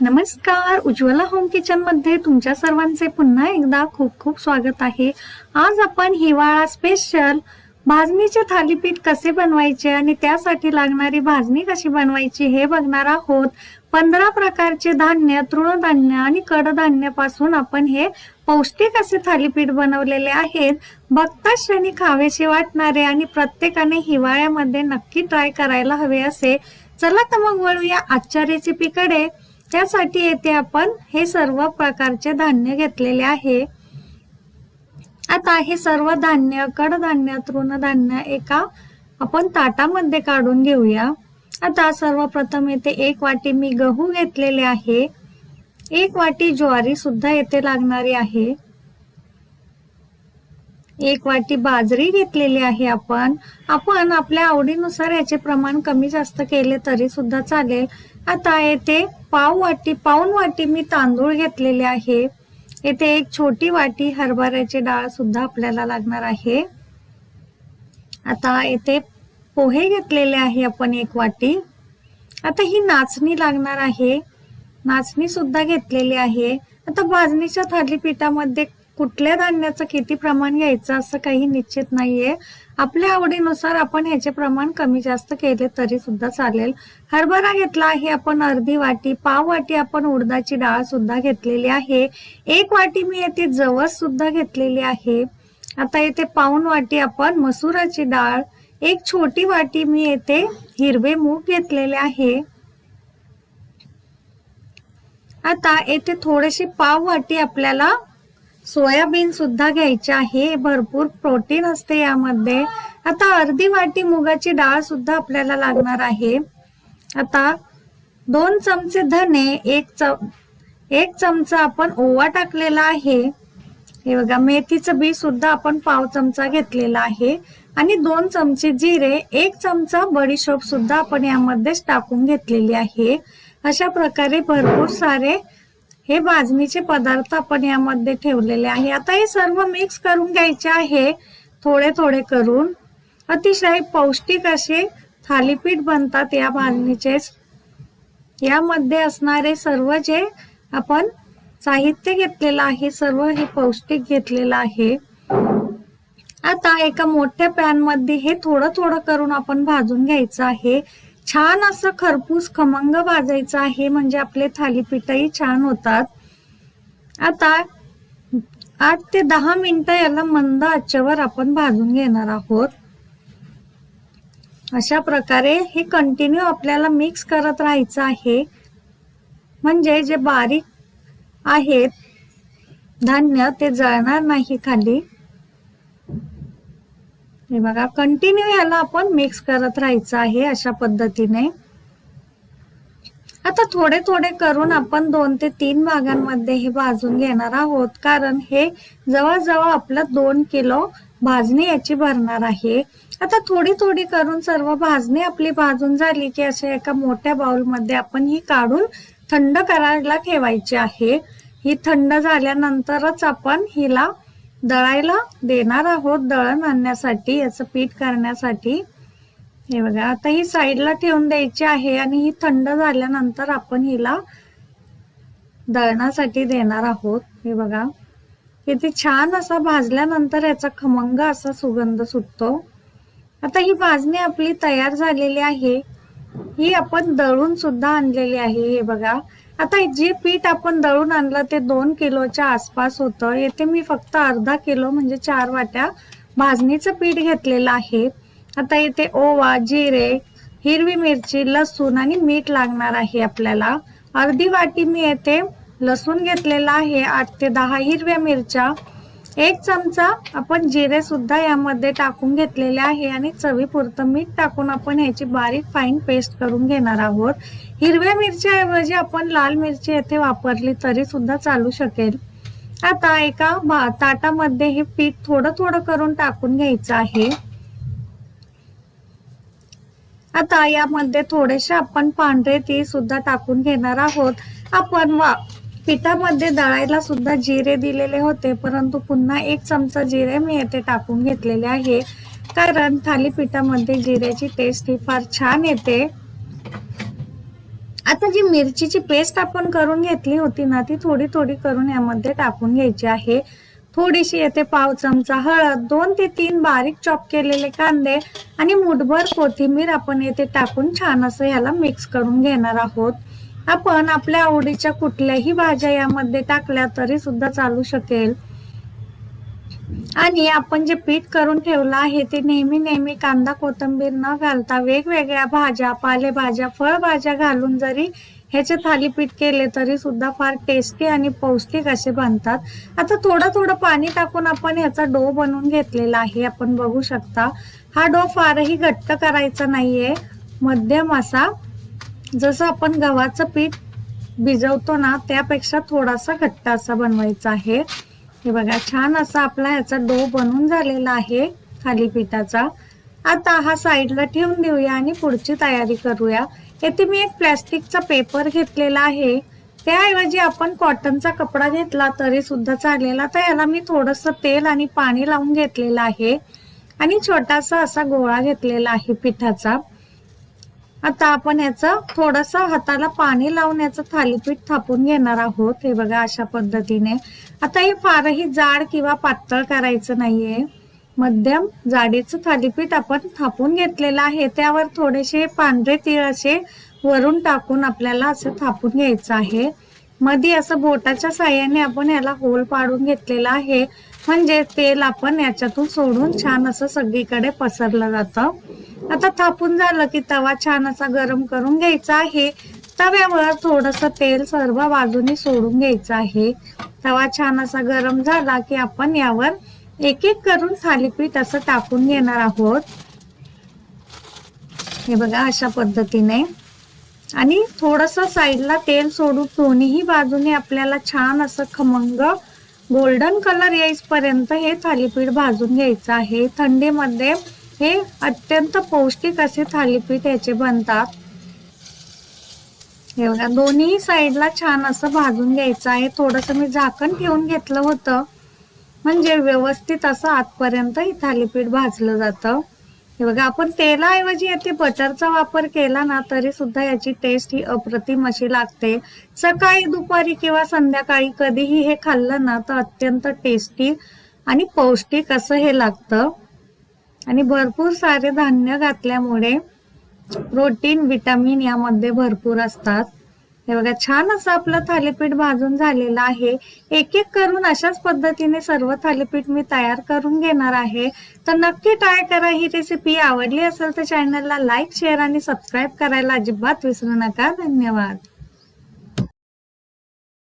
नमस्कार. उज्ज्वला होम किचनमध्ये तुमच्या सर्वांचे पुन्हा एकदा खूप खूप स्वागत आहे. आज आपण हिवाळा स्पेशल भाजणीचे थालीपीठ कसे बनवायचे आणि त्यासाठी लागणारी भाजणी कशी बनवायची हे बघणार आहोत. पंधरा प्रकारचे धान्य तृणधान्य आणि कडधान्यपासून आपण हे पौष्टिक असे थालीपीठ बनवलेले आहेत. बघता श्रेणी खावेसे वाटणारे आणि प्रत्येकाने हिवाळ्यामध्ये नक्की ट्राय करायला हवे असे. चला तर मग वळूया आजच्या रेसिपीकडे त्यासाठी येथे आपण हे सर्व प्रकारचे धान्य घेतलेले आहे. आता हे सर्व धान्य कडधान्य तृणधान्य एका आपण ताटामध्ये काढून घेऊया. आता सर्वप्रथम येथे एक वाटी मी गहू घेतलेले आहे. एक वाटी ज्वारी सुद्धा येथे लागणारी आहे. एक वाटी बाजरी घेतलेली आहे आपण. आपण आपल्या आवडीनुसार याचे प्रमाण कमी जास्त केले तरी सुद्धा चालेल. आता येथे पाव वाटी पाऊन वाटी मी तांदूळ घेतलेले आहे. येथे एक छोटी वाटी हरभऱ्याची डाळ सुद्धा आपल्याला लागणार आहे. आता येथे पोहे घेतलेले आहे आपण एक वाटी. आता ही नाचणी लागणार आहे. नाचणी सुद्धा घेतलेली आहे. आता भाजणीच्या थालीपीठामध्ये कुठल्या धान्याचं किती प्रमाण घ्यायचं असं काही निश्चित नाहीये. आपल्या आवडीनुसार आपण ह्याचे प्रमाण कमी जास्त केले तरी सुद्धा चालेल. हरभरा घेतला आहे आपण अर्धी वाटी पाव वाटी आपण उडदाची डाळ सुद्धा घेतलेली आहे. एक वाटी मी येथे जवस सुद्धा घेतलेली आहे. आता येथे पाऊन वाटी आपण मसुराची डाळ एक छोटी वाटी मी येथे हिरवे मूग घेतलेले आहे. आता येथे थोडेसे पाव वाटी आपल्याला सोयाबीन सुद्धा घ्यायचे आहे. भरपूर प्रोटीन असते यामध्ये. आता अर्धी वाटी मुगाची डाळ सुद्धा आपल्याला लागणार आहे. आता दोन चमचे धने एक चम एक चमचा आपण ओवा टाकलेला आहे. हे बघा मेथीचं बी सुद्धा आपण पाव चमचा घेतलेला आहे. आणि दोन चमचे जिरे एक चमचा बडीशोप सुद्धा आपण यामध्येच टाकून घेतलेली आहे. अशा प्रकारे भरपूर सारे हे भाजणीचे पदार्थ आपण यामध्ये ठेवलेले आहे. आता हे सर्व मिक्स करून घ्यायचे आहे. थोडे थोडे करून. अतिशय पौष्टिक असे थालीपीठ बनतात या भाजणीचे यामध्ये असणारे सर्व जे आपण साहित्य घेतलेलं आहे सर्व हे पौष्टिक घेतलेलं आहे. आता एका मोठ्या पॅनमध्ये हे थोडं थोडं करून आपण भाजून घ्यायचं आहे. छान असं खरपूस खमंग भाजायचं आहे म्हणजे आपले थालीपीठही छान होतात. आता आठ ते दहा मिनिटं याला मंद आचेवर आपण भाजून घेणार आहोत. अशा प्रकारे हे कंटिन्यू आपल्याला मिक्स करत राहायचं आहे. म्हणजे जे बारीक आहेत धान्य ते जळणार नाही खाली. हे बघा कंटिन्यू ह्याला आपण मिक्स करत राहायचं आहे अशा पद्धतीने. आता थोडे थोडे करून आपण दोन ते तीन भागांमध्ये हे भाजून घेणार आहोत. कारण हे जवळजवळ आपलं दोन किलो भाजणी याची भरणार आहे. आता थोडी थोडी करून सर्व भाजणी आपली भाजून झाली की अशा एका मोठ्या बाउलमध्ये आपण ही काढून थंड करायला ठेवायची आहे. ही थंड झाल्यानंतरच आपण हिला दळायला देणार आहोत दळण आणण्यासाठी याचं पीठ करण्यासाठी. हे बघा आता ही साईडला ठेवून द्यायची आहे आणि ही थंड झाल्यानंतर आपण हिला दळणासाठी देणार आहोत. हे बघा किती छान असा भाजल्यानंतर याचा खमंग असा सुगंध सुटतो. आता ही भाजणी आपली तयार झालेली आहे. ही आपण दळून सुद्धा आणलेली आहे. हे बघा आता जे पीठ आपण दळून आणलं ते दोन किलोच्या आसपास होतं. येथे मी फक्त अर्धा किलो म्हणजे चार वाट्या भाजणीचं पीठ घेतलेलं आहे. आता येथे ओवा जिरे हिरवी मिरची लसूण आणि मीठ लागणार आहे आपल्याला. अर्धी वाटी मी येथे लसूण घेतलेला आहे. आठ ते दहा हिरव्या मिरच्या एक चमचा आपण जिरे सुद्धा यामध्ये टाकून घेतलेले आहे आणि चवीपुरतं मीठ टाकून आपण ह्याची बारीक फाईन पेस्ट करून घेणार आहोत. हिरव्या मिरच्याऐवजी आपण लाल मिरची येथे वापरली तरी सुद्धा चालू शकेल. आता एका ताटामध्ये हे पीठ थोडं थोडं करून टाकून घ्यायचं आहे. आता यामध्ये थोडेसे आपण पांढरे ती सुद्धा टाकून घेणार आहोत. आपण वा पिठामध्ये दळायला सुद्धा जिरे दिलेले होते परंतु पुन्हा एक चमचा जिरे मी येथे टाकून घेतलेले आहे. कारण थालीपीठामध्ये जिऱ्याची टेस्ट ही फार छान येते. आता जी मिरचीची पेस्ट आपण करून घेतली होती ना ती थोडी थोडी करून यामध्ये टाकून घ्यायची आहे. थोडीशी येते पाव चमचा हळद दोन ते तीन बारीक चॉप केलेले कांदे आणि मुठभर कोथिंबीर आपण येथे टाकून छान असं ह्याला मिक्स करून घेणार आहोत. आपण आपल्या आवडीच्या कुठल्याही भाज्या यामध्ये टाकल्या तरी सुद्धा चालू शकेल. आणि आपण जे पीठ करून ठेवलं आहे ते नेहमी नेहमी कांदा कोथिंबीर न घालता वेगवेगळ्या भाज्या पालेभाज्या फळभाज्या घालून जरी ह्याचे थालीपीठ केले तरी सुद्धा फार टेस्टी आणि पौष्टिक असे बनतात. आता थोडं थोडं पाणी टाकून आपण ह्याचा डो बनवून घेतलेला आहे. आपण बघू शकता हा डो फारही घट्ट करायचा नाहीये. मध्यम असा. जसं आपण गव्हाचं पीठ भिजवतो ना त्यापेक्षा थोडासा घट्ट असा बनवायचा आहे. हे बघा छान असा आपला याचा डो बनून झालेला आहे खाली पिठाचा. आता हा साईडला ठेवून देऊया आणि पुढची तयारी करूया. येथे मी एक प्लॅस्टिकचा पेपर घेतलेला आहे. त्याऐवजी आपण कॉटनचा कपडा घेतला तरी सुद्धा चालेल. आता याला मी थोडंसं तेल आणि पाणी लावून घेतलेलं आहे. आणि छोटासा असा गोळा घेतलेला आहे पिठाचा. आता आपण याचं थोडस हाताला पाणी लावून याचं थालीपीठ थापून घेणार आहोत. हे बघा अशा पद्धतीने. आता हे फारही जाड किंवा पातळ करायचं नाहीये. मध्यम जाडीचं थालीपीठ आपण थापून घेतलेलं आहे. त्यावर थोडेसे पांढरे तीळ असे वरून टाकून आपल्याला असं थापून घ्यायचं आहे. मध्ये असं बोटाच्या साह्याने आपण याला होल पाडून घेतलेला आहे. म्हणजे तेल आपण याच्यातून सोडून छान असं सगळीकडे पसरलं जातं. आता थापून झालं की तवा छान असा गरम करून घ्यायचा आहे. तव्यावर थोडस तेल सर्व बाजूनी सोडून घ्यायचं आहे. तवा छान असा गरम झाला की आपण यावर एक एक करून थालीपीठ असं टाकून घेणार आहोत. हे बघा अशा पद्धतीने. आणि थोडस साईडला तेल सोडून दोन्हीही बाजूने आपल्याला छान असं खमंग गोल्डन कलर येईपर्यंत हे थालीपीठ भाजून घ्यायचं आहे. थंडीमध्ये हे अत्यंत पौष्टिक असे थालीपीठ याचे बनतात. हे बघा दोन्ही साईडला छान असं भाजून घ्यायचं आहे. थोडस मी झाकण ठेवून घेतलं होतं. म्हणजे व्यवस्थित असं आतपर्यंत हे थालीपीठ भाजलं जातं. हे बघा आपण तेलाऐवजी येथे बटरचा वापर केला ना तरी सुद्धा याची टेस्ट ही अप्रतिम अशी लागते. सकाळी दुपारी किंवा संध्याकाळी कधीही हे खाल्लं ना तर अत्यंत टेस्टी आणि पौष्टिक असं हे लागतं. आणि भरपूर सारे धान्य घातल्यामुळे प्रोटीन विटामिन यामध्ये भरपूर असतात. हे बघा छान असं आपलं थालीपीठ भाजून झालेलं आहे. एक एक करून अशाच पद्धतीने सर्व थालीपीठ मी तयार करून घेणार आहे. तर नक्की ट्राय करा ही रेसिपी आवडली असेल तर चॅनलला लाईक शेअर आणि सबस्क्राईब करायला अजिबात विसरू नका. धन्यवाद.